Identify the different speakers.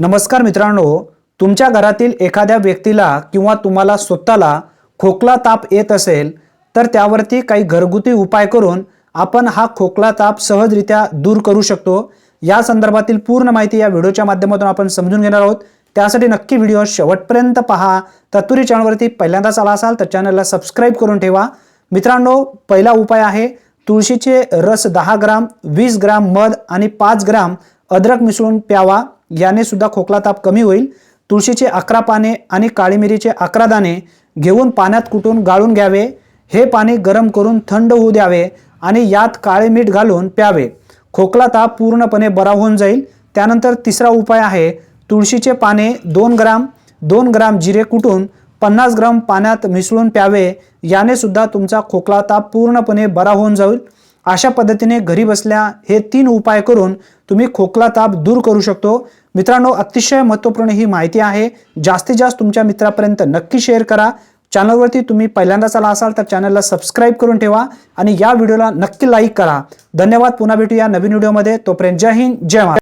Speaker 1: नमस्कार मित्रांनो तुमच्या घरातील एखाद्या व्यक्तीला किंवा तुम्हाला स्वतःला खोकला ताप येत असेल तर त्यावरती काही घरगुती उपाय करून आपण हा खोकला ताप सहजरित्या दूर करू शकतो. या संदर्भातील पूर्ण माहिती या व्हिडिओच्या माध्यमातून आपण समजून घेणार आहोत. त्यासाठी नक्की व्हिडिओ शेवटपर्यंत पहा. तत्पुरी चॅनलवरती पहिल्यांदाच आला असाल तर चॅनलला सबस्क्राईब करून ठेवा. मित्रांनो पहिला उपाय आहे तुळशीचे रस दहा ग्राम वीस ग्राम मध आणि पाच ग्राम अद्रक मिसळून प्यावा. याने सुद्धा खोकला ताप कमी होईल. तुळशीचे अकरा पाने आणि काळी मिरीचे अकरा दाणे घेऊन पाण्यात कुटून गाळून घ्यावे. हे पाणी गरम करून थंड होऊ द्यावे आणि यात काळे मीठ घालून प्यावे. खोकला ताप पूर्णपणे बरा होऊन जाईल. त्यानंतर तिसरा उपाय आहे तुळशीचे पाने दोन ग्राम दोन ग्राम जिरे कुटून पन्नास ग्राम पाण्यात मिसळून प्यावे. याने सुद्धा तुमचा खोकला ताप पूर्णपणे बरा होऊन जाईल. अशा पद्धतीने घरी बसल्या हे तीन उपाय करून तुम्ही खोकला ताप दूर करू शकतो. मित्रांनो अतिशय महत्त्वपूर्ण ही माहिती आहे. जास्तीत जास्त तुमच्या मित्रापर्यंत नक्की शेअर करा. चॅनलवरती तुम्ही पहिल्यांदाच आला असाल तर चॅनलला सबस्क्राईब करून ठेवा आणि या व्हिडिओला नक्की लाईक करा. धन्यवाद. पुन्हा भेटूया नवीन व्हिडिओमध्ये. तोपर्यंत जय हिंद जय महाराज